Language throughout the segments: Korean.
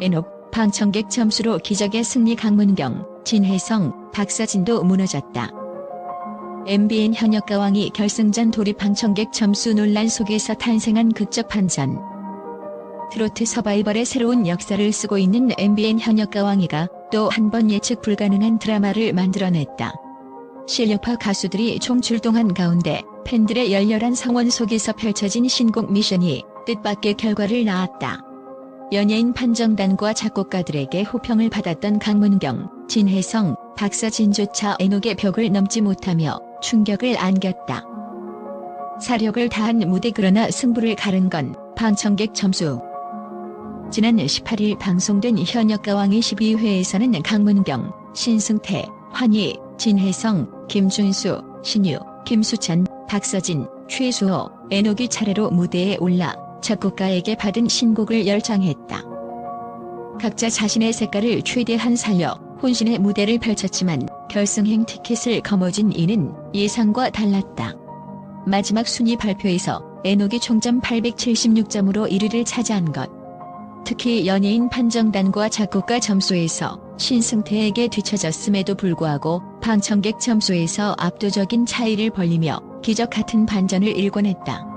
에녹, 방청객 점수로 기적의 승리 강문경, 진혜성, 박서진도 무너졌다. MBN 현역 가왕이 결승전 돌입 방청객 점수 논란 속에서 탄생한 극적 반전. 트로트 서바이벌의 새로운 역사를 쓰고 있는 MBN 현역 가왕이가 또 한 번 예측 불가능한 드라마를 만들어냈다. 실력파 가수들이 총출동한 가운데 팬들의 열렬한 성원 속에서 펼쳐진 신곡 미션이 뜻밖의 결과를 낳았다. 연예인 판정단과 작곡가들에게 호평을 받았던 강문경, 진혜성, 박서진조차 애녹의 벽을 넘지 못하며 충격을 안겼다. 사력을 다한 무대 그러나 승부를 가른 건 방청객 점수. 지난 18일 방송된 현역가왕의 12회에서는 강문경, 신승태, 환희, 진혜성, 김준수, 신유, 김수찬, 박서진, 최수호, 애녹이 차례로 무대에 올라 작곡가에게 받은 신곡을 열창했다. 각자 자신의 색깔을 최대한 살려 혼신의 무대를 펼쳤지만 결승행 티켓을 거머쥔 이는 예상과 달랐다. 마지막 순위 발표에서 애녹이 총점 876점으로 1위를 차지한 것. 특히 연예인 판정단과 작곡가 점수에서 신승태에게 뒤처졌음에도 불구하고 방청객 점수에서 압도적인 차이를 벌리며 기적 같은 반전을 일궈냈다.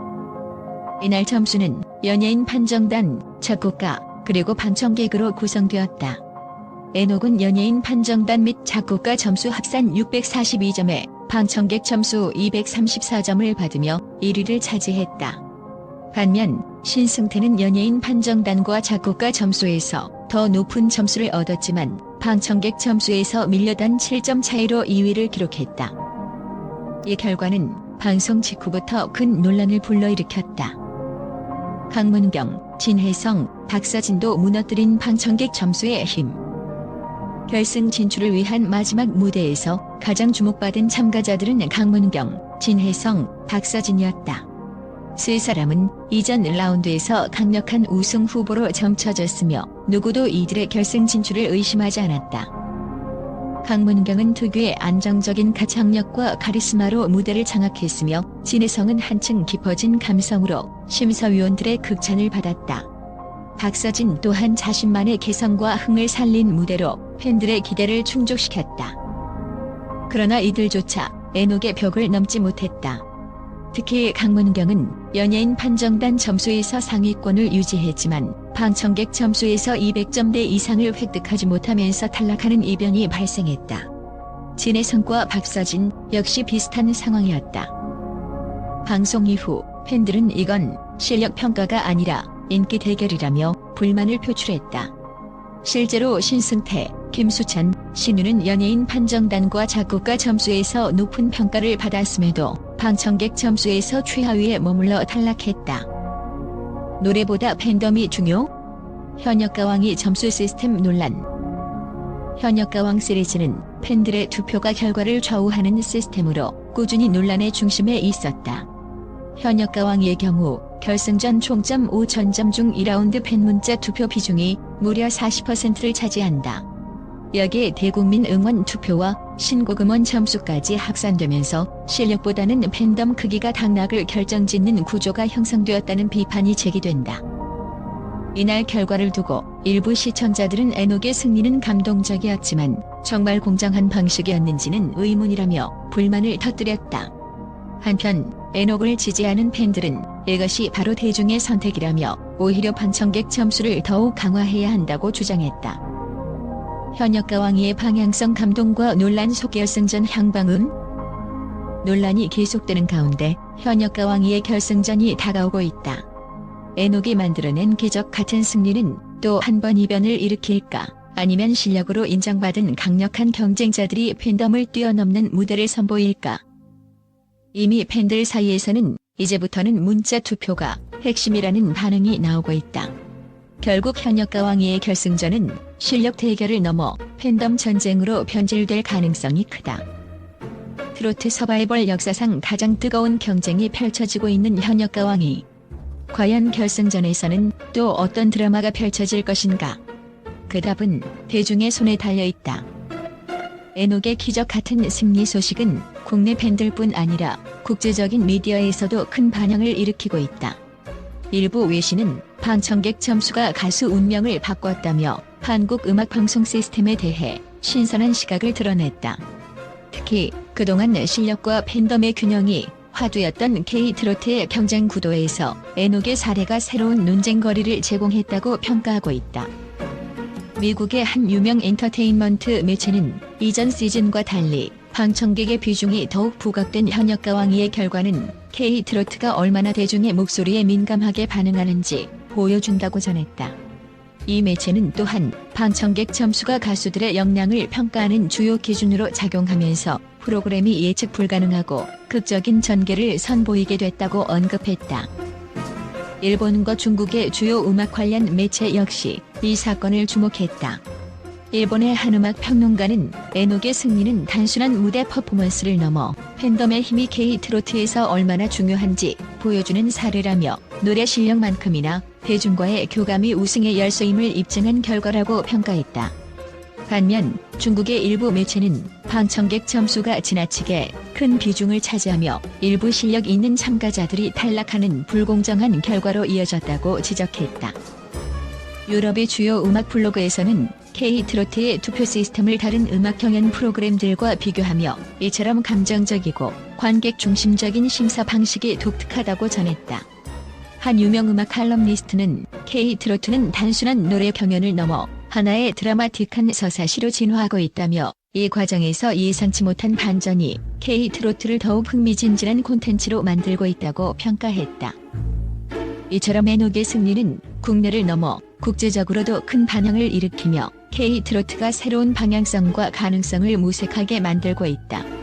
이날 점수는 연예인 판정단, 작곡가, 그리고 방청객으로 구성되었다. 에녹은 연예인 판정단 및 작곡가 점수 합산 642점에 방청객 점수 234점을 받으며 1위를 차지했다. 반면 신승태는 연예인 판정단과 작곡가 점수에서 더 높은 점수를 얻었지만 방청객 점수에서 밀려단 7점 차이로 2위를 기록했다. 이 결과는 방송 직후부터 큰 논란을 불러일으켰다. 강문경, 진혜성, 박서진도 무너뜨린 방청객 점수의 힘. 결승 진출을 위한 마지막 무대에서 가장 주목받은 참가자들은 강문경, 진혜성, 박서진이었다. 세 사람은 이전 라운드에서 강력한 우승 후보로 점쳐졌으며 누구도 이들의 결승 진출을 의심하지 않았다. 강문경은 특유의 안정적인 가창력과 카리스마로 무대를 장악했으며 진혜성은 한층 깊어진 감성으로 심사위원들의 극찬을 받았다. 박서진 또한 자신만의 개성과 흥을 살린 무대로 팬들의 기대를 충족시켰다. 그러나 이들조차 애녹의 벽을 넘지 못했다. 특히 강문경은 연예인 판정단 점수에서 상위권을 유지했지만 방청객 점수에서 200점대 이상을 획득하지 못하면서 탈락하는 이변이 발생했다. 진혜성과 박서진 역시 비슷한 상황이었다. 방송 이후 팬들은 이건 실력 평가가 아니라 인기 대결이라며 불만을 표출했다. 실제로 신승태, 김수찬, 신유는 연예인 판정단과 작곡가 점수에서 높은 평가를 받았음에도 방청객 점수에서 최하위에 머물러 탈락했다. 노래보다 팬덤이 중요? 현역가왕이 점수 시스템 논란 현역가왕 시리즈는 팬들의 투표가 결과를 좌우하는 시스템으로 꾸준히 논란의 중심에 있었다. 현역가왕의 경우 결승전 총점 5천점 중 2라운드 팬문자 투표 비중이 무려 40%를 차지한다. 여기에 대국민 응원 투표와 신곡 음원 점수까지 합산되면서 실력보다는 팬덤 크기가 당락을 결정짓는 구조가 형성되었다는 비판이 제기된다. 이날 결과를 두고 일부 시청자들은 애녹의 승리는 감동적이었지만 정말 공정한 방식이었는지는 의문이라며 불만을 터뜨렸다. 한편 애녹을 지지하는 팬들은 이것이 바로 대중의 선택이라며 오히려 방청객 점수를 더욱 강화해야 한다고 주장했다. 현역 가왕이의 방향성 감동과 논란 속 결승전 향방은 논란이 계속되는 가운데 현역 가왕이의 결승전이 다가오고 있다. 에녹이 만들어낸 기적 같은 승리는 또 한 번 이변을 일으킬까 아니면 실력으로 인정받은 강력한 경쟁자들이 팬덤을 뛰어넘는 무대를 선보일까 이미 팬들 사이에서는 이제부터는 문자 투표가 핵심이라는 반응이 나오고 있다. 결국 현역가왕이의 결승전은 실력 대결을 넘어 팬덤 전쟁으로 변질될 가능성이 크다. 트로트 서바이벌 역사상 가장 뜨거운 경쟁이 펼쳐지고 있는 현역가왕이 과연 결승전에서는 또 어떤 드라마가 펼쳐질 것인가? 그 답은 대중의 손에 달려 있다. 에녹의 기적 같은 승리 소식은 국내 팬들뿐 아니라 국제적인 미디어에서도 큰 반향을 일으키고 있다. 일부 외신은 방청객 점수가 가수 운명을 바꿨다며 한국 음악 방송 시스템에 대해 신선한 시각을 드러냈다. 특히 그동안 실력과 팬덤의 균형이 화두였던 K-트로트의 경쟁 구도에서 애녹의 사례가 새로운 논쟁거리를 제공했다고 평가하고 있다. 미국의 한 유명 엔터테인먼트 매체는 이전 시즌과 달리 방청객의 비중이 더욱 부각된 현역 가 왕위의 결과는 K-트로트가 얼마나 대중의 목소리에 민감하게 반응하는지 보여준다고 전했다. 이 매체는 또한 방청객 점수가 가수들의 역량을 평가하는 주요 기준으로 작용하면서 프로그램이 예측 불가능하고 극적인 전개를 선보이게 됐다고 언급했다. 일본과 중국의 주요 음악 관련 매체 역시 이 사건을 주목했다. 일본의 한 음악 평론가는 에녹의 승리는 단순한 무대 퍼포먼스를 넘어 팬덤의 힘이 K-트로트에서 얼마나 중요한지 보여주는 사례라며 노래 실력만큼이나 대중과의 교감이 우승의 열쇠임을 입증한 결과라고 평가했다. 반면 중국의 일부 매체는 방청객 점수가 지나치게 큰 비중을 차지하며 일부 실력 있는 참가자들이 탈락하는 불공정한 결과로 이어졌다고 지적했다. 유럽의 주요 음악 블로그에서는 K-트로트의 투표 시스템을 다른 음악 경연 프로그램들과 비교하며 이처럼 감정적이고 관객 중심적인 심사 방식이 독특하다고 전했다. 한 유명 음악 칼럼니스트는 K-트로트는 단순한 노래 경연을 넘어 하나의 드라마틱한 서사시로 진화하고 있다며 이 과정에서 예상치 못한 반전이 K-트로트를 더욱 흥미진진한 콘텐츠로 만들고 있다고 평가했다. 이처럼 에녹의 승리는 국내를 넘어 국제적으로도 큰 반향을 일으키며 K-트로트가 새로운 방향성과 가능성을 무색하게 만들고 있다.